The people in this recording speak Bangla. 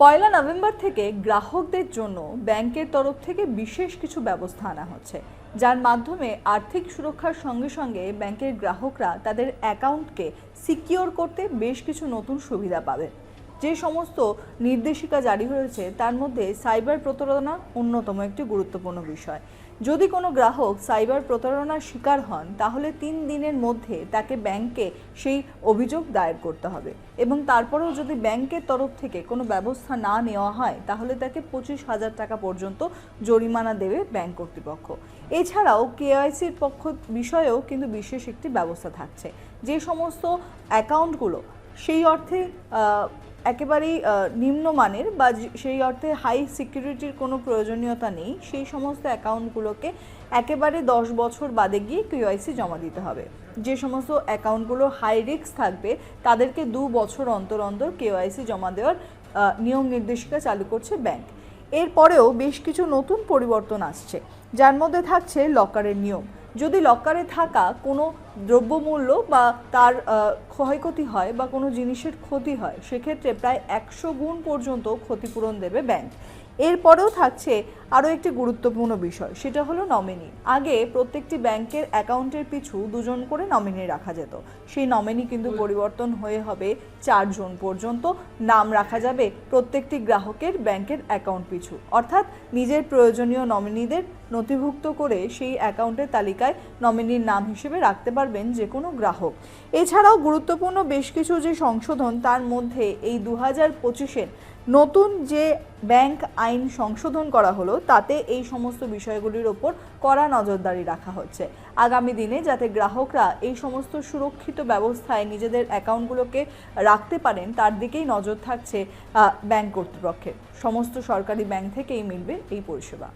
পয়লা নভেম্বর থেকে গ্রাহকদের জন্য ব্যাংকের তরফ থেকে বিশেষ কিছু ব্যবস্থা আনা হচ্ছে, যার মাধ্যমে আর্থিক সুরক্ষার সঙ্গে সঙ্গে ব্যাংকের গ্রাহকরা তাদের অ্যাকাউন্টকে সিকিওর করতে বেশ কিছু নতুন সুবিধা পাবে। যে সমস্ত নির্দেশিকা জারি হয়েছে, তার মধ্যে সাইবার প্রতারণা অন্যতম একটি গুরুত্বপূর্ণ বিষয়। যদি কোনো গ্রাহক সাইবার প্রতারণার শিকার হন, তাহলে তিন দিনের মধ্যে তাকে ব্যাংকে সেই অভিযোগ দায়ের করতে হবে এবং তারপরেও যদি ব্যাংকের তরফ থেকে কোনো ব্যবস্থা না নেওয়া হয়, তাহলে তাকে পঁচিশ হাজার টাকা পর্যন্ত জরিমানা দেবে ব্যাংক কর্তৃপক্ষ। এছাড়াও কেআইসির পক্ষ বিষয়েও কিন্তু বিশেষ একটি ব্যবস্থা থাকছে। যে সমস্ত অ্যাকাউন্টগুলো, সেই অর্থে একেবারেই নিম্নমানের বা সেই অর্থে হাই সিকিউরিটির কোনো প্রয়োজনীয়তা নেই, সেই সমস্ত অ্যাকাউন্টগুলোকে একেবারে দশ বছর বাদে গিয়ে কিউআইসি জমা দিতে হবে। যে সমস্ত অ্যাকাউন্টগুলো হাই রিস্ক থাকবে, তাদেরকে দু বছর অন্তর অন্তর কেওয়াইসি জমা দেওয়ার নিয়ম নির্দেশিকা চালু করছে ব্যাংক এরপরেও বেশ কিছু নতুন পরিবর্তন আসছে, যার মধ্যে থাকছে লকারের নিয়ম। যদি লকারে থাকা কোনো দ্রব্যমূল্য বা তার ক্ষয়ক্ষতি হয় বা কোনো জিনিসের ক্ষতি হয়, সেক্ষেত্রে প্রায় একশো গুণ পর্যন্ত ক্ষতিপূরণ দেবে ব্যাংক। এরপরেও থাকছে আরও একটি গুরুত্বপূর্ণ বিষয়, সেটা হলো নমিনি আগে প্রত্যেকটি ব্যাংকের অ্যাকাউন্টের পিছু দুজন করে নমিনি রাখা যেত। সেই নমিনি কিন্তু পরিবর্তন হয়ে হবে চারজন পর্যন্ত। নাম রাখা যাবে প্রত্যেকটি গ্রাহকের ব্যাংকের অ্যাকাউন্ট পিছু। অর্থাৎ নিজের প্রয়োজনীয় নমিনিদের নথিভুক্ত করে সেই অ্যাকাউন্টের তালিকায় নমিনির নাম হিসেবে রাখতে পারবেন যে কোনো গ্রাহক। এছাড়াও গুরুত্বপূর্ণ বেশ কিছু যে সংশোধন, তার মধ্যে এই দু হাজার নতুন যে ব্যাংক আইন সংশোধন করা হলো তাতে এই সমস্ত বিষয়গুলির ওপর কড়া নজরদারি রাখা হচ্ছে। আগামী দিনে যাতে গ্রাহকরা এই সমস্ত সুরক্ষিত ব্যবস্থায় নিজেদের অ্যাকাউন্টগুলোকে রাখতে পারেন, তার দিকেই নজর থাকছে ব্যাংক কর্তৃপক্ষের। সমস্ত সরকারি ব্যাংক থেকেই মিলবে এই পরিষেবা।